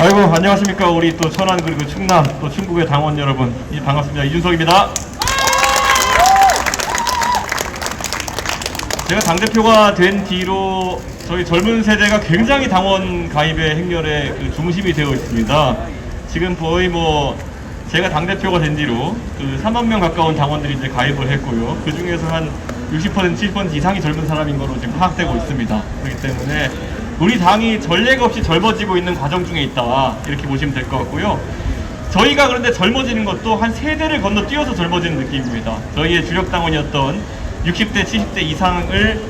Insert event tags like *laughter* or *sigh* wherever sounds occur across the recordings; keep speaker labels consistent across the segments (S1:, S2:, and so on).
S1: 아이고 안녕하십니까 우리 또 천안 그리고 충남 또 충북의 당원 여러분 이 반갑습니다 이준석입니다. 제가 당 대표가 된 뒤로 저희 젊은 세대가 굉장히 당원 가입의 행렬에 그 중심이 되어 있습니다. 지금 거의 뭐 제가 당 대표가 된 뒤로 그 3만 명 가까운 당원들이 이제 가입을 했고요. 그 중에서 한 60% 70% 이상이 젊은 사람인 거로 지금 파악되고 있습니다. 그렇기 때문에 우리 당이 전례가 없이 젊어지고 있는 과정 중에 있다 이렇게 보시면 될 것 같고요. 저희가 그런데 젊어지는 것도 한 세대를 건너 뛰어서 젊어지는 느낌입니다. 저희의 주력 당원이었던 60대, 70대 이상을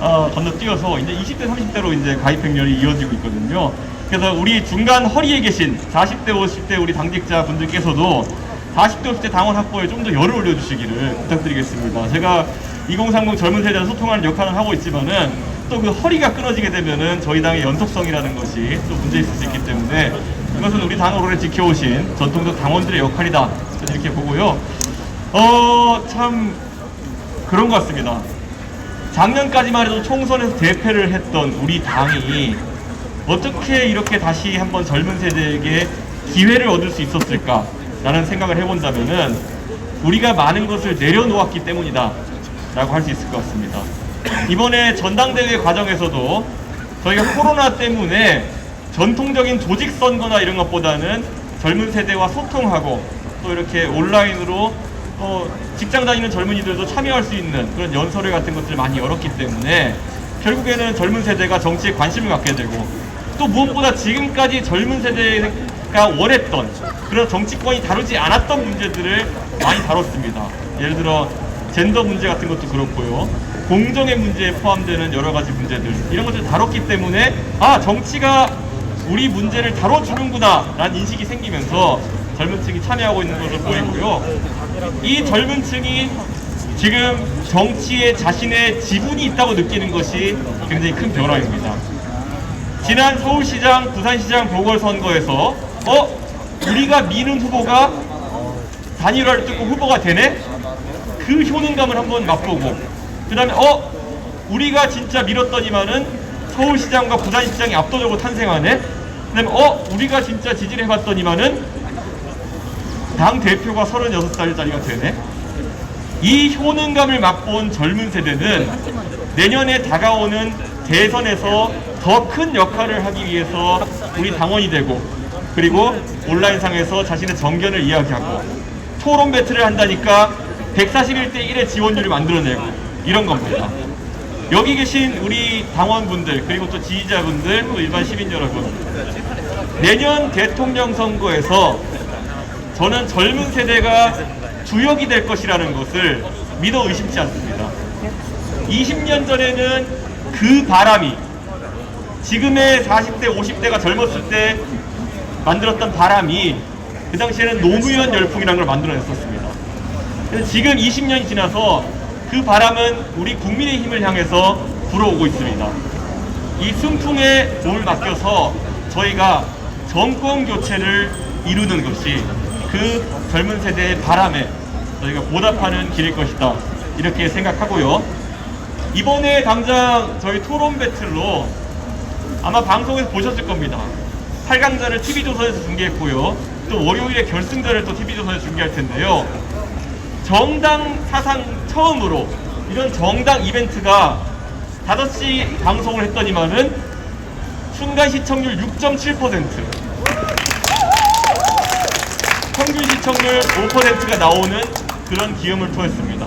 S1: 어, 건너뛰어서 이제 20대, 30대로 이제 가입 행렬이 이어지고 있거든요. 그래서 우리 중간 허리에 계신 40대, 50대 우리 당직자 분들께서도 40대, 50대 당원 확보에 좀 더 열을 올려주시기를 부탁드리겠습니다. 제가 2030 젊은 세대와 소통하는 역할을 하고 있지만은 또 그 허리가 끊어지게 되면은 저희 당의 연속성이라는 것이 또 문제 있을 수 있기 때문에 이것은 우리 당을 오래 지켜오신 전통적 당원들의 역할이다. 이렇게 보고요. 어, 참 그런 것 같습니다. 작년까지만 해도 총선에서 대패를 했던 우리 당이 어떻게 이렇게 다시 한번 젊은 세대에게 기회를 얻을 수 있었을까라는 생각을 해본다면은 우리가 많은 것을 내려놓았기 때문이다 라고 할 수 있을 것 같습니다. 이번에 전당대회 과정에서도 저희가 코로나 때문에 전통적인 조직 선거나 이런 것보다는 젊은 세대와 소통하고 또 이렇게 온라인으로 또 직장 다니는 젊은이들도 참여할 수 있는 그런 연설회 같은 것들을 많이 열었기 때문에 결국에는 젊은 세대가 정치에 관심을 갖게 되고 또 무엇보다 지금까지 젊은 세대가 원했던 그런 정치권이 다루지 않았던 문제들을 많이 다뤘습니다. 예를 들어 젠더 문제 같은 것도 그렇고요. 공정의 문제에 포함되는 여러 가지 문제들 이런 것들을 다뤘기 때문에 아 정치가 우리 문제를 다뤄주는구나 라는 인식이 생기면서 젊은 층이 참여하고 있는 것을 보이고요. 이 젊은 층이 지금 정치에 자신의 지분이 있다고 느끼는 것이 굉장히 큰 변화입니다. 지난 서울시장, 부산시장 보궐선거에서 어? 우리가 미는 후보가 단일화를 뚫고 후보가 되네? 그 효능감을 한번 맛보고 그 다음에 어? 우리가 진짜 밀었더니만은 서울시장과 부산시장이 압도적으로 탄생하네? 그 다음에 어? 우리가 진짜 지지를 해봤더니만은 당 대표가 36살짜리가 되네? 이 효능감을 맛본 젊은 세대는 내년에 다가오는 대선에서 더 큰 역할을 하기 위해서 우리 당원이 되고 그리고 온라인상에서 자신의 정견을 이야기하고 토론 배틀을 한다니까 141대 1의 지원율을 만들어내고 이런 겁니다. 여기 계신 우리 당원분들 그리고 또 지지자분들 또 일반 시민 여러분 내년 대통령 선거에서 저는 젊은 세대가 주역이 될 것이라는 것을 믿어 의심치 않습니다. 20년 전에는 그 바람이 지금의 40대, 50대가 젊었을 때 만들었던 바람이 그 당시에는 노무현 열풍이라는 걸 만들어냈었습니다. 지금 20년이 지나서 그 바람은 우리 국민의 힘을 향해서 불어오고 있습니다. 이 순풍에 몸을 맡겨서 저희가 정권 교체를 이루는 것이 그 젊은 세대의 바람에 저희가 보답하는 길일 것이다. 이렇게 생각하고요. 이번에 당장 저희 토론 배틀로 아마 방송에서 보셨을 겁니다. 8강전을 TV조선에서 중계했고요. 또 월요일에 결승전을 또 TV조선에서 중계할 텐데요. 정당 사상 처음으로 이런 정당 이벤트가 5시 방송을 했더니만은 순간 시청률 6.7% 평균 시청률 5%가 나오는 그런 기염을 토했습니다.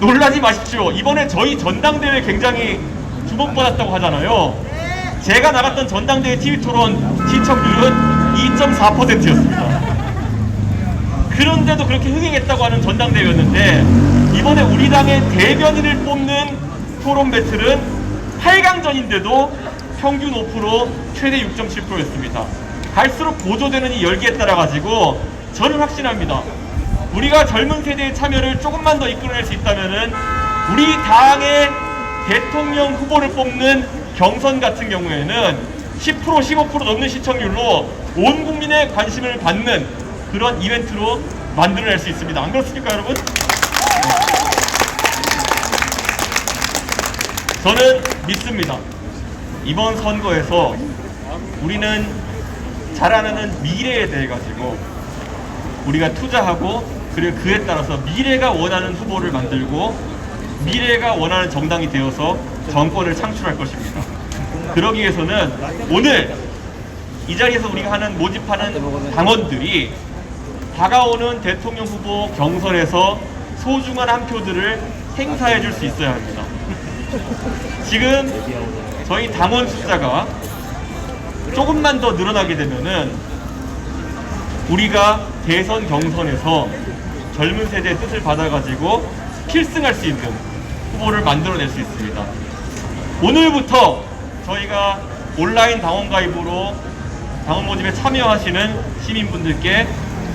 S1: 놀라지 마십시오. 이번에 저희 전당대회 굉장히 주목받았다고 하잖아요. 제가 나갔던 전당대회 TV 토론 시청률은 2.4%였습니다. 그런데도 그렇게 흥행했다고 하는 전당대회였는데 이번에 우리 당의 대변인을 뽑는 토론 배틀은 8강전인데도 평균 5% 최대 6.7%였습니다. 갈수록 보조되는 이 열기에 따라 가지고 저는 확신합니다. 우리가 젊은 세대의 참여를 조금만 더 이끌어낼 수 있다면은 우리 당의 대통령 후보를 뽑는 경선 같은 경우에는 10% 15% 넘는 시청률로 온 국민의 관심을 받는 그런 이벤트로 만들어낼 수 있습니다. 안 그렇습니까, 여러분? 저는 믿습니다. 이번 선거에서 우리는 자라나는 미래에 대해 가지고 우리가 투자하고 그리고 그에 따라서 미래가 원하는 후보를 만들고 미래가 원하는 정당이 되어서 정권을 창출할 것입니다. 그러기 위해서는 오늘 이 자리에서 우리가 하는 모집하는 당원들이 다가오는 대통령 후보 경선에서 소중한 한 표들을 행사해 줄 수 있어야 합니다. *laughs* 지금 저희 당원 숫자가 조금만 더 늘어나게 되면은 우리가 대선 경선에서 젊은 세대의 뜻을 받아가지고 필승할 수 있는 후보를 만들어낼 수 있습니다. 오늘부터 저희가 온라인 당원 가입으로 당원 모집에 참여하시는 시민분들께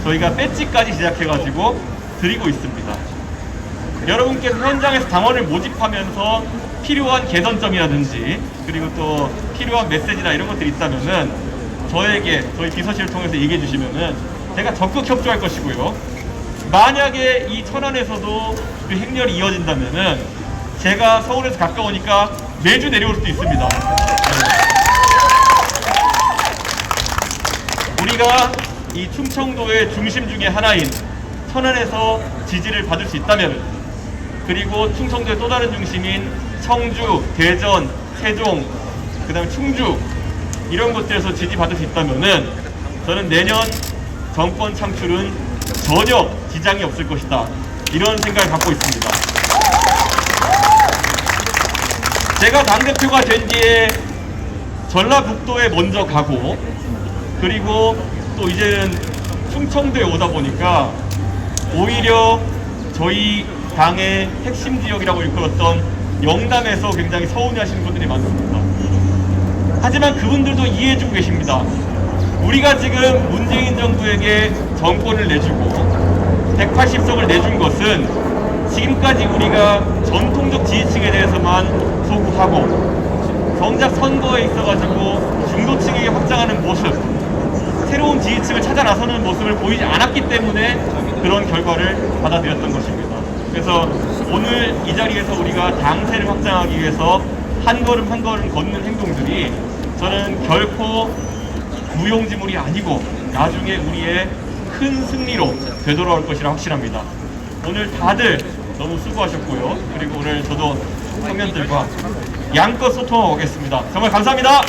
S1: 저희가 배지까지 제작해가지고 드리고 있습니다. 여러분께서 현장에서 당원을 모집하면서 필요한 개선점이라든지 그리고 또 필요한 메시지나 이런 것들이 있다면은 저에게 저희 비서실을 통해서 얘기해 주시면은 제가 적극 협조할 것이고요. 만약에 이 천안에서도 그 행렬이 이어진다면은 제가 서울에서 가까우니까 매주 내려올 수도 있습니다. 네. 우리가 이 충청도의 중심 중에 하나인 천안에서 지지를 받을 수 있다면 그리고 충청도의 또 다른 중심인 청주, 대전, 세종, 그 다음에 충주 이런 곳들에서 지지받을 수 있다면은 저는 내년 정권 창출은 전혀 지장이 없을 것이다 이런 생각을 갖고 있습니다. 제가 당대표가 된 뒤에 전라북도에 먼저 가고 그리고 또 이제는 충청도에 오다 보니까 오히려 저희 당의 핵심 지역이라고 일컬었던 영남에서 굉장히 서운해하시는 분들이 많습니다. 하지만 그분들도 이해해주고 계십니다. 우리가 지금 문재인 정부에게 정권을 내주고 180석을 내준 것은 지금까지 우리가 전통적 지지층에 대해서만 소구하고 정작 선거에 있어가지고 중도층에게 확장하는 모습 새로운 지지층을 찾아 나서는 모습을 보이지 않았기 때문에 그런 결과를 받아들였던 것입니다. 그래서 오늘 이 자리에서 우리가 당세를 확장하기 위해서 한 걸음 한 걸음 걷는 행동들이 저는 결코 무용지물이 아니고 나중에 우리의 큰 승리로 되돌아올 것이라 확신합니다. 오늘 다들 너무 수고하셨고요. 그리고 오늘 저도 청년들과 양껏 소통하고 오겠습니다. 정말 감사합니다.